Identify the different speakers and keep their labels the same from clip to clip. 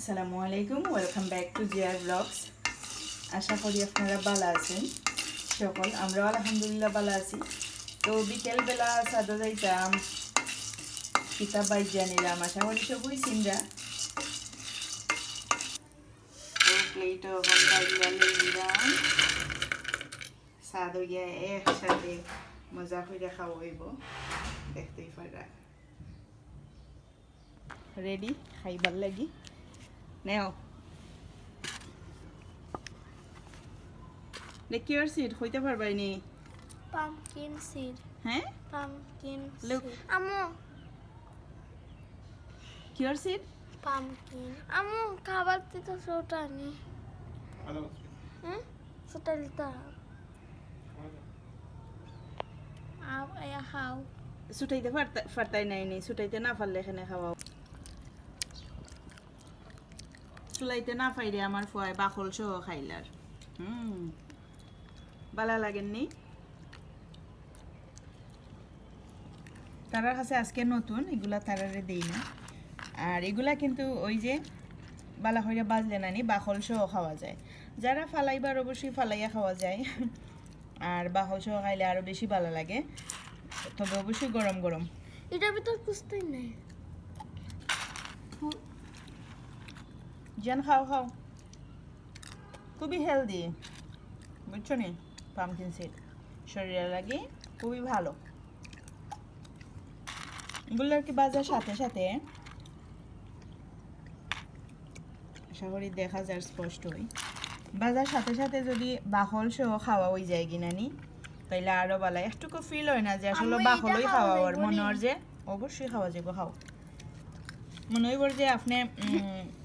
Speaker 1: আসসালামু আলাইকুম welcome back to Jiyar blogs আশা করি আপনারা ভালো আছেন। সকল, আমরাও আলহামদুলিল্লাহ ভালো আছি। তো বিকেলবেলা সাদা যাইতাম, কিতাব বাই জানিলাম আশা করি সবই চিন্তা একসাথে মজা করে খাওয়া হইব, দেখতেই পারা। রেডি খাইবার লাগি? নেও কিয়র সিট হইতে পারবাই নি
Speaker 2: pumpkin seed.
Speaker 1: হ্যাঁ
Speaker 2: pumpkin
Speaker 1: Look.
Speaker 2: seed. আমু
Speaker 1: কিয়র সিট
Speaker 2: pumpkin. আমু খাবার দিতে ছোটা নি হ্যাঁ ছোটা দিতে আও এয়া খাও
Speaker 1: ছুটাইতে পারতাই নাই নি ছুটাইতে না পারলে এখানে খাওয়াও চুলাইতে না পাইরে আমার ফুয়ায় বাকল সহ খাইলার। হুম বালা লাগেননি? তারার কাছে আজকে নতুন এগুলা তারারে দেই না। আর এগুলা কিন্তু ওই যে বালা হইয়া বাজলে নানি বাকল সহ খাওয়া যায়। যারা ফালাইবার অবশ্যই ফালাইয়া খাওয়া যায়। আর বাকল সহ খাইলে আরও বেশি ভালো লাগে। তবে অবশ্যই গরম গরম।
Speaker 2: এটার ভিতর কুস্তাই নাই।
Speaker 1: জান খাও খাও খুবই হেলদি বুঝছ নি পামকিন সিড শরীরে লাগে খুবই ভালো। এগুলো আর কি বাজার সাথে সাথে? আশা দেখা যায় স্পষ্টই। বাজার সাথে সাথে যদি বাহল সহ খাওয়া হয়ে যায় কিনা নি তাইলে আরও ভালো একটুকু ফিল হয় না যে আসলে বাহলই
Speaker 2: খাওয়া নি?
Speaker 1: মনে হয় যে অবশ্যই খাওয়া যাব খাও মনে হইব যে আপনি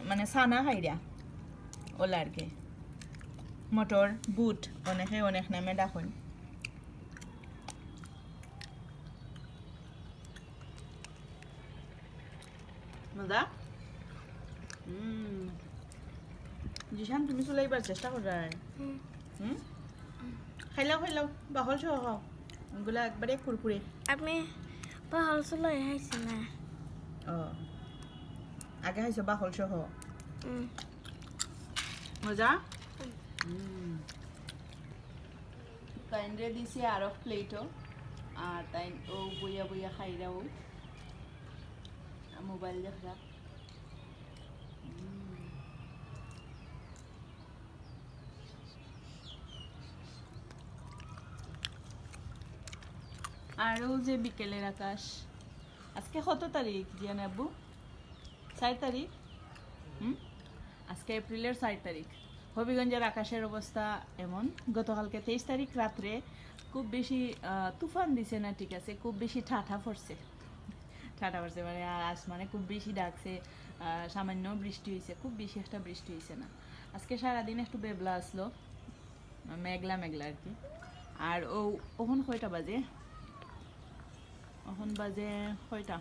Speaker 1: মানে সানা খাইরা। ওলা আর কি। মটর বুট অনেকে অনেক নামে ডাকুন। মজা? জিশান তুমি চলাইবার চেষ্টা করার
Speaker 2: হুম।
Speaker 1: হুম খাইলাও খাইলাও। বাহল সহ খাও। ওগুলা একবারে কুরকুরে
Speaker 2: আমি পাহাড় চলাই খাইছি না।
Speaker 1: ও আগে খাইছো বাহল সহ। মজা? তাইন রে দিছি আরও প্লেটও আর তাইন ও বইয়া বইয়া খাইরাও মোবাইল দেখরা আরও যে বিকেলের আকাশ আজকে কত তারিখ জিয়ান আব্বু? চার তারিখ? হুম? আজকে এপ্রিলের চার তারিখ। হবিগঞ্জের আকাশের অবস্থা এমন। গতকালকে তেইশ তারিখ রাত্রে খুব বেশি তুফান দিছে না ঠিক আছে? খুব বেশি ঠাঠা পড়ছে। ঠাঠা পড়ছে মানে আসমানে খুব বেশি ডাকছে সামান্য বৃষ্টি হয়েছে খুব বেশি একটা বৃষ্টি হয়েছে না। আজকে সারাদিন একটু বেবলা আসলো। মেঘলা মেঘলা আর কি। আর ও ওখন কয়টা বাজে? ওখন বাজে কয়টা?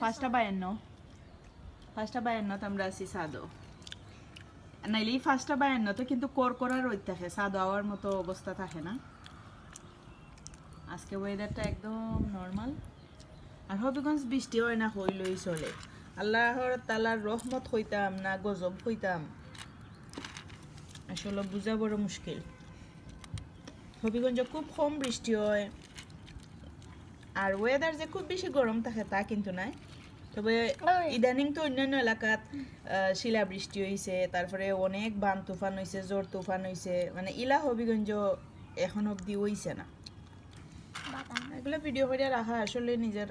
Speaker 1: পাঁচটা বায়ান্ন। পাঁচটা বায়ান্নত আমরা আছি সাদো। নাইলে এই পাঁচটা বায়ান্নতে কিন্তু কর করা রোদ থাকে, সাদো হওয়ার মতো অবস্থা থাকে না। আজকে ওয়েদারটা একদম নর্মাল আর হবিগঞ্জ বৃষ্টি হয় না, হইলই চলে। আল্লাহর তালার রহমত হইতাম না, গজব হইতাম। আসলে বুঝা বড় মুশকিল। হবিগঞ্জে খুব কম বৃষ্টি হয়। আর ওয়েদার যে খুব বেশি গরম থাকে তা কিন্তু নাই। তবে ইদানিং তো অন্যান্য এলাকাত আহ, শিলা বৃষ্টি হয়েছে তারপরে অনেক বান তুফান হয়েছে জোর তুফান হয়েছে মানে ইলা হবিগঞ্জ এখন অবধি হইছে না। এগুলো ভিডিও করে রাখা আসলে নিজের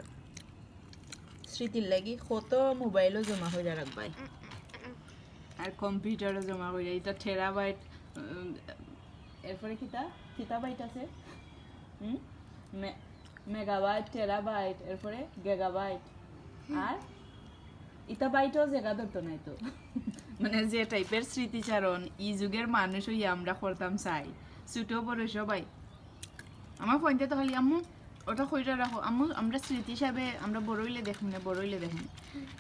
Speaker 1: স্মৃতির লাগি কত মোবাইলও জমা হয়ে রাখবাই। আর কম্পিউটারও জমা হয়ে যায় এটা টেরাবাইট এরপরে কিতা? কিতা বাইট আছে। হুম? মেগাবাইট টেরাবাইট এরপরে গেগাবাইট আর ইতা বাইটও জায়গা ধরতো নাই তো মানে যে টাইপের স্মৃতিচারণ ই যুগের মানুষ হইয়া আমরা করতাম চাই। ছোটো বড় সবাই। আমার ফোনতে তো খালি আম্মু ওটা কইরা রাখো। আম্মু আমরা স্মৃতি হিসাবে আমরা বড় হইলে দেখুন না বড় হইলে দেখুন।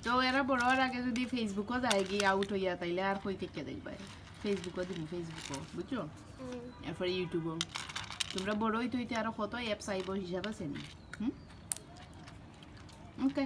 Speaker 1: তো এরা বড় হওয়ার আগে যদি ফেসবুকও যায় গিয়ে আউট হইয়া তাইলে আর কই থেকে দেখবা? ফেসবুকও দিব ফেসবুকও বুঝছ। এরপরে ইউটিউবও তোমরা বড় হইতে হইতে আরও কত অ্যাপস আইব হিসাব আছে নি? হুম? ওকে